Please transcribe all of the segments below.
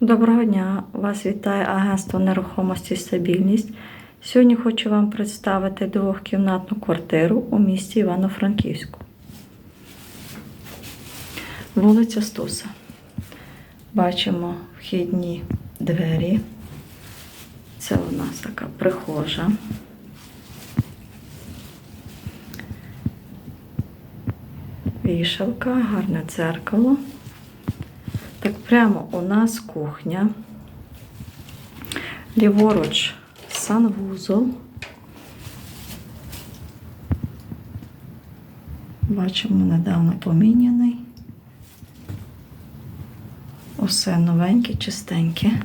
Доброго дня! Вас вітає агентство нерухомості стабільність. Сьогодні хочу вам представити двохкімнатну квартиру у місті Івано-Франківську. Вулиця Стуса. Бачимо вхідні двері. Це у нас така прихожа. Вішалка, гарне дзеркало. Так прямо у нас кухня. Ліворуч санвузол. Бачимо, недавно поміняний. Усе новеньке, чистеньке.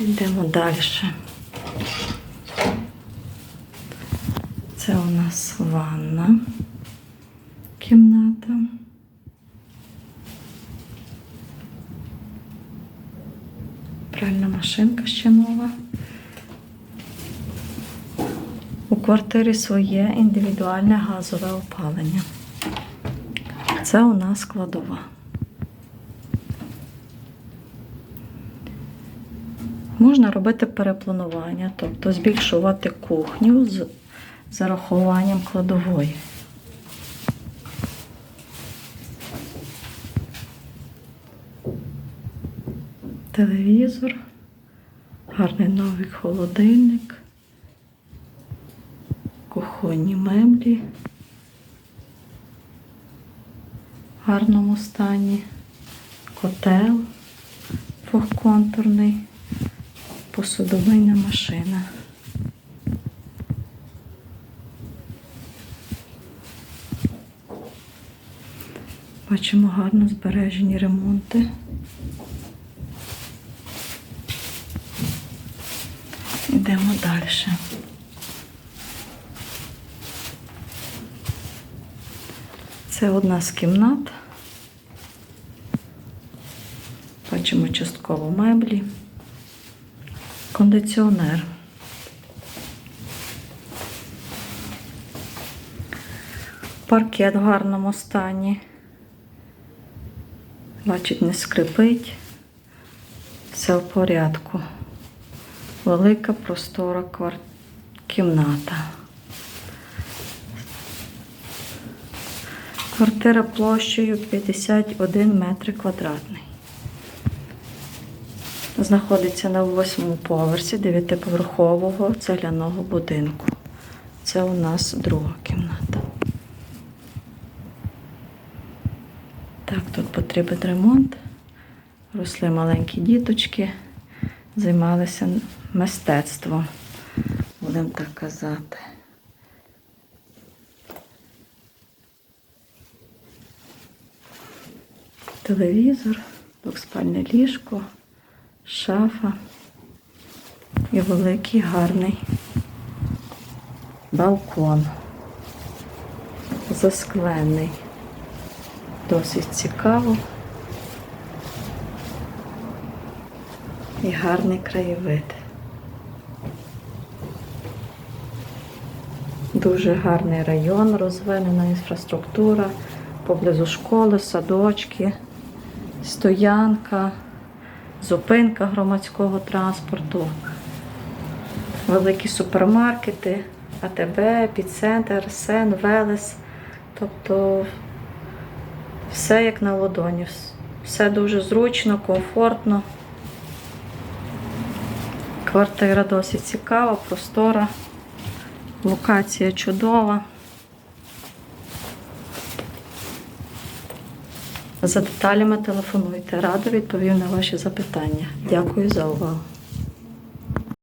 Йдемо далі. Це у нас ванна кімната. Пральна машинка ще нова. У квартирі своє індивідуальне газове опалення. Це у нас складова. Можна робити перепланування, тобто збільшувати кухню з зарахуванням кладової. Телевізор, гарний новий холодильник, кухонні меблі в гарному стані, котел двохконтурний, посудомийна машина. Бачимо гарно збережені ремонти. Йдемо далі. Це одна з кімнат. Бачимо частково меблі, кондиціонер. Паркет в гарному стані. Бачить, не скрипить. Все в порядку велика простора кімната. Квартира площею 51 метр квадратний. Знаходиться на восьмому поверсі дев'ятиповерхового цегляного будинку. Це у нас друга кімната. Так, тут потрібен ремонт. Росли маленькі діточки, займалися мистецтвом, будемо так казати. Телевізор, двохспальне ліжко, шафа і великий гарний балкон. Засклений. Досить цікаво. І гарний краєвид. Дуже гарний район, розвинена інфраструктура, поблизу школи, садочки, стоянка, зупинка громадського транспорту, великі супермаркети, АТБ, епіцентр, Сен, Велес. Тобто все як на ладоні. Все дуже зручно, комфортно. Квартира досить цікава, простора, локація чудова. За деталями телефонуйте. Радо відповім на ваші запитання. Дякую за увагу.